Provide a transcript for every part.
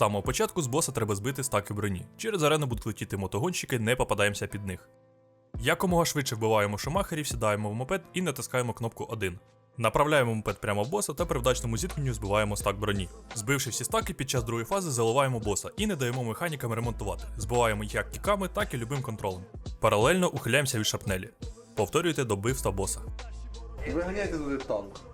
самого початку з боса треба збити стаки броні. Через арену будуть летіти мотогонщики, не попадаємося під них. Якомога швидше вбиваємо шумахерів, сідаємо в мопед і натискаємо кнопку 1. Направляємо мопед прямо в боса та при вдачному зіткненню збиваємо стак броні. Збивши всі стаки, під час другої фази заливаємо боса і не даємо механікам ремонтувати. Збиваємо їх як кіками, так і любим контролем. Паралельно ухиляємося від шапнелі. Повторюйте до вбивства боса. Виганяйте туди танк.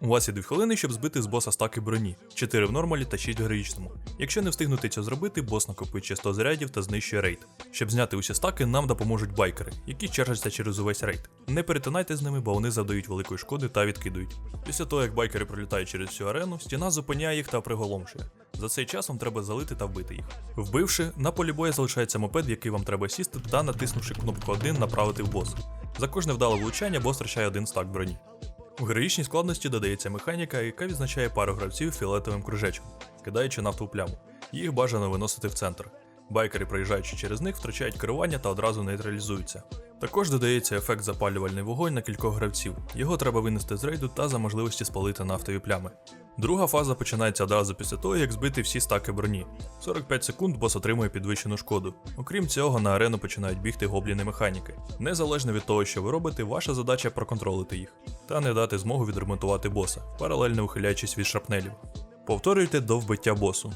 У вас є 2 хвилини, щоб збити з боса стаки броні, 4 в нормалі та 6 в героїчному. Якщо не встигнути це зробити, бос накопичує 100 зарядів та знищує рейд. Щоб зняти усі стаки, нам допоможуть байкери, які чержаться через увесь рейд. Не перетинайте з ними, бо вони завдають великої шкоди та відкидують. Після того, як байкери пролітають через всю арену, стіна зупиняє їх та приголомшує. За цей час вам треба залити та вбити їх. Вбивши, на полі бою залишається мопед, в який вам треба сісти, та натиснувши кнопку 1 направити в бос. За кожне вдале влучання бос втрачає один стак броні. У героїчній складності додається механіка, яка відзначає пару гравців фіолетовим кружечком, кидаючи нафту в пляму. Їх бажано виносити в центр. Байкери, проїжджаючи через них, втрачають керування та одразу нейтралізуються. Також додається ефект запалювальний вогонь на кількох гравців. Його треба винести з рейду та за можливості спалити нафтові плями. Друга фаза починається одразу після того, як збити всі стаки броні. 45 секунд бос отримує підвищену шкоду. Окрім цього, на арену починають бігти гобліни механіки. Незалежно від того, що ви робите, ваша задача проконтролити їх та не дати змогу відремонтувати боса, паралельно ухиляючись від шрапнелів. Повторюйте до вбиття босу.